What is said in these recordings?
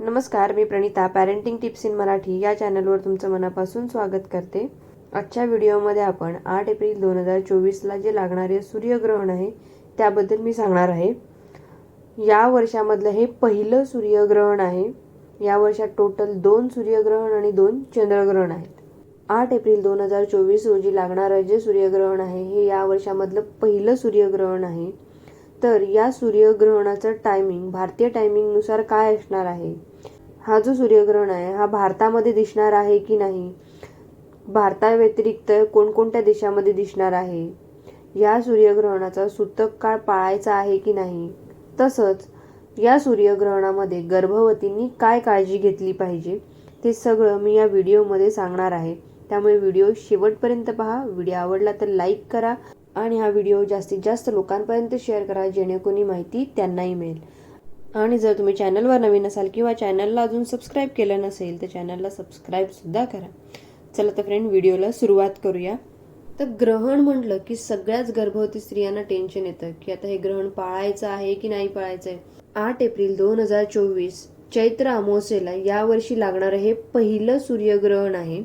नमस्कार मी Pranita parenting tips in Marathi. या चॅनलवर तुमचं मनापासून स्वागत करते. आजच्या व्हिडिओमध्ये आपण आठ एप्रिल दोन हजार चोवीसला जे लागणारे सूर्यग्रहण आहे त्याबद्दल मी सांगणार आहे. या वर्षामधलं हे पहिलं सूर्यग्रहण आहे. या वर्षात टोटल दोन सूर्यग्रहण आणि दोन चंद्रग्रहण आहेत. आठ एप्रिल दोन हजार चोवीस रोजी लागणारं जे सूर्यग्रहण आहे हे या वर्षामधलं पहिलं सूर्यग्रहण आहे. तर या सूर्यग्रहणाचं टायमिंग भारतीय टायमिंगनुसार काय असणार आहे? हा जो सूर्यग्रहण आहे हा भारतामध्ये दिसणार आहे की नाही? भारताव्यतिरिक्त कोणकोणत्या देशामध्ये दिसणार आहे? या सूर्यग्रहणाचा सूतक काळ पाळायचा आहे की नाही? तसंच या सूर्यग्रहणामध्ये गर्भवतींनी काय काळजी घेतली पाहिजे ते सगळं मी या व्हिडिओमध्ये सांगणार आहे. त्यामुळे व्हिडिओ शेवटपर्यंत पहा. व्हिडिओ आवडला तर लाईक करा आणि हा व्हिडिओ जास्तीत जास्त लोकांपर्यंत शेअर करा जेणेकरून माहिती त्यांनाही मिळेल. आणि जर तुम्ही चॅनलवर नवीन असाल किंवा चॅनलला अजून सबस्क्राईब केलं नसेल तर चॅनलला सबस्क्राईबसुद्धा करा. चला तर फ्रेंड व्हिडिओला सुरुवात करूया. तर ग्रहण म्हटलं की सगळ्याच गर्भवती स्त्रियांना टेन्शन येतं की आता हे ग्रहण पाळायचं आहे की नाही पाळायचं आहे आठ एप्रिल दोन हजार चोवीस चैत्र अमावस्येला यावर्षी लागणारं हे पहिलं सूर्यग्रहण आहे.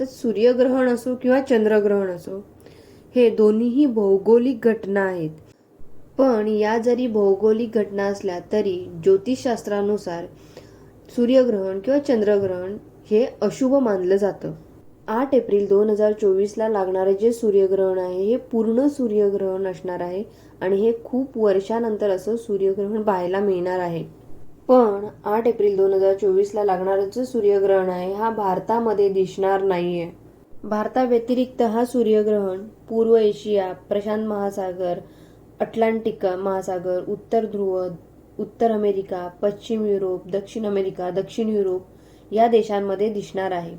तर सूर्यग्रहण असो किंवा चंद्रग्रहण असो हे दोन्हीही भौगोलिक घटना आहेत. पण या जरी भौगोलिक घटना असल्या तरी ज्योतिषशास्त्रानुसार सूर्यग्रहण किंवा चंद्रग्रहण हे अशुभ मानलं जातं. आठ एप्रिल दोन हजार चोवीसला लागणारे जे सूर्यग्रहण आहे हे पूर्ण सूर्यग्रहण असणार आहे आणि हे खूप वर्षानंतर असं सूर्यग्रहण पाहायला मिळणार आहे. पण आठ एप्रिल दोन हजार चोवीसला लागणारं जे सूर्यग्रहण आहे हा भारतामध्ये दिसणार नाही आहे भारताव्यतिरिक्त हा सूर्यग्रहण पूर्व एशिया प्रशांत महासागर अटलांटिक महासागर उत्तर ध्रुव उत्तर अमेरिका पश्चिम युरोप दक्षिण अमेरिका दक्षिण युरोप या देशांमध्ये दिसणार आहे.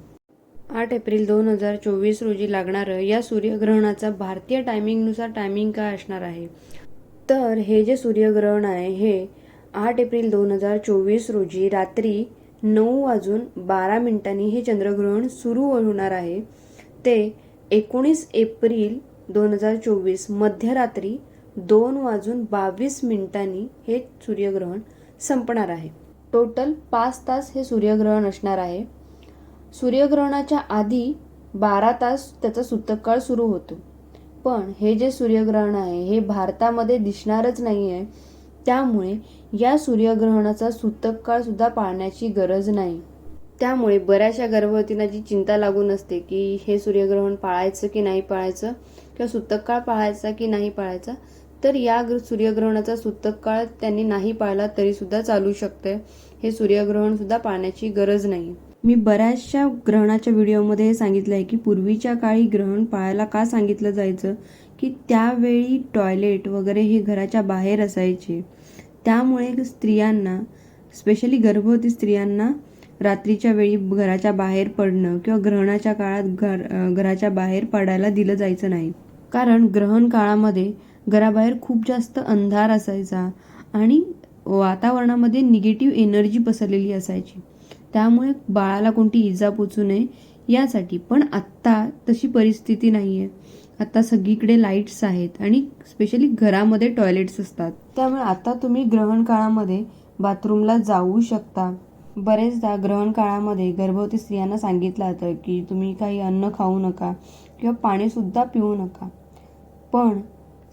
आठ एप्रिल दोन हजार चोवीस रोजी लागणारं या सूर्यग्रहणाचा भारतीय टायमिंगनुसार टायमिंग काय असणार आहे? तर हे जे सूर्यग्रहण आहे हे आठ एप्रिल दोन हजार चोवीस रोजी रात्री नऊ वाजून बारा मिनिटांनी हे चंद्रग्रहण सुरू होणार आहे. ते एकोणीस एप्रिल दोन हजार चोवीस मध्यरात्री दोन वाजून बावीस मिनिटांनी हे सूर्यग्रहण संपणार आहे. टोटल पाच तास हे सूर्यग्रहण असणार आहे. सूर्यग्रहणाच्या आधी बारा तास त्याचा सूतकाळ सुरू होतो. पण हे जे सूर्यग्रहण आहे हे भारतामध्ये दिसणारच नाही आहे त्यामुळे या सूर्यग्रहणाचा सूतककाळ सुद्धा पाळण्याची गरज नाही. त्यामुळे बऱ्याचशा गर्भवतींना जी चिंता लागून असते की हे सूर्यग्रहण पाळायचं की नाही पाळायचं किंवा सूतककाळ पाळायचा की नाही पाळायचा तर या ग्र- सूर्यग्रहणाचा सूतककाळ त्यांनी नाही पाळला तरी सुद्धा चालू शकते. हे सूर्यग्रहण सुद्धा पाळण्याची गरज नाही. मी बऱ्याचशा ग्रहणाच्या व्हिडिओमध्ये हे सांगितलं आहे की पूर्वीच्या काळी ग्रहण पाळायला का सांगितलं जायचं? की त्यावेळी टॉयलेट वगैरे हे घराच्या बाहेर असायचे. त्यामुळे स्त्रियांना स्पेशली गर्भवती स्त्रियांना रात्रीच्या वेळी घराच्या बाहेर पडणं किंवा ग्रहणाच्या काळात घर घराच्या बाहेर पडायला दिलं जायचं नाही. कारण ग्रहण काळामध्ये घराबाहेर खूप जास्त अंधार असायचा आणि वातावरणामध्ये निगेटिव्ह एनर्जी पसरलेली असायची. त्यामुळे बाळाला कोणती इजा पोचू नये यासाठी पण आत्ता तशी परिस्थिती नाही आहे आत्ता सगळीकडे लाईट्स आहेत आणि स्पेशली घरामध्ये टॉयलेट्स असतात. त्यामुळे आता तुम्ही ग्रहण काळामध्ये बाथरूमला जाऊ शकता. बरेचदा ग्रहण काळामध्ये गर्भवती स्त्रियांना सांगितलं जातं की तुम्ही काही अन्न खाऊ नका किंवा पाणीसुद्धा पिऊ नका. पण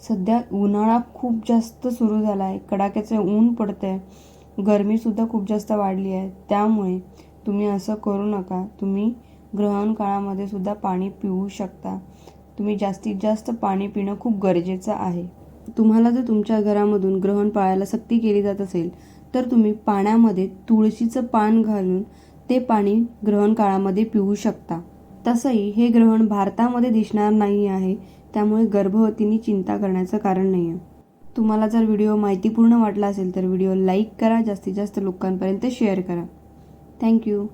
सध्या उन्हाळा खूप जास्त सुरू झाला आहे कडाक्याचं ऊन पडतं आहे गरमीसुद्धा खूप जास्त वाढली आहे. त्यामुळे तुम्ही असं करू नका. तुम्ही ग्रहण काळामध्ये सुद्धा पाणी पिऊ शकता. तुम्ही जास्तीत जास्त पाणी पिणं खूप गरजेचं आहे. तुम्हाला जर तुमच्या घरामधून ग्रहण पाळायला सक्ती केली जात असेल तर तुम्ही पाण्यामध्ये तुळशीचं पान घालून ते पाणी ग्रहण काळामध्ये पिऊ शकता. तसंही हे ग्रहण भारतामध्ये दिसणार नाही आहे त्यामुळे गर्भवतींनी चिंता करण्याचं कारण नाही आहे तुम्हाला जर व्हिडिओ माहितीपूर्ण वाटला असेल तर व्हिडिओ लाईक करा जास्तीत जास्त लोकांपर्यंत शेअर करा. थँक्यू.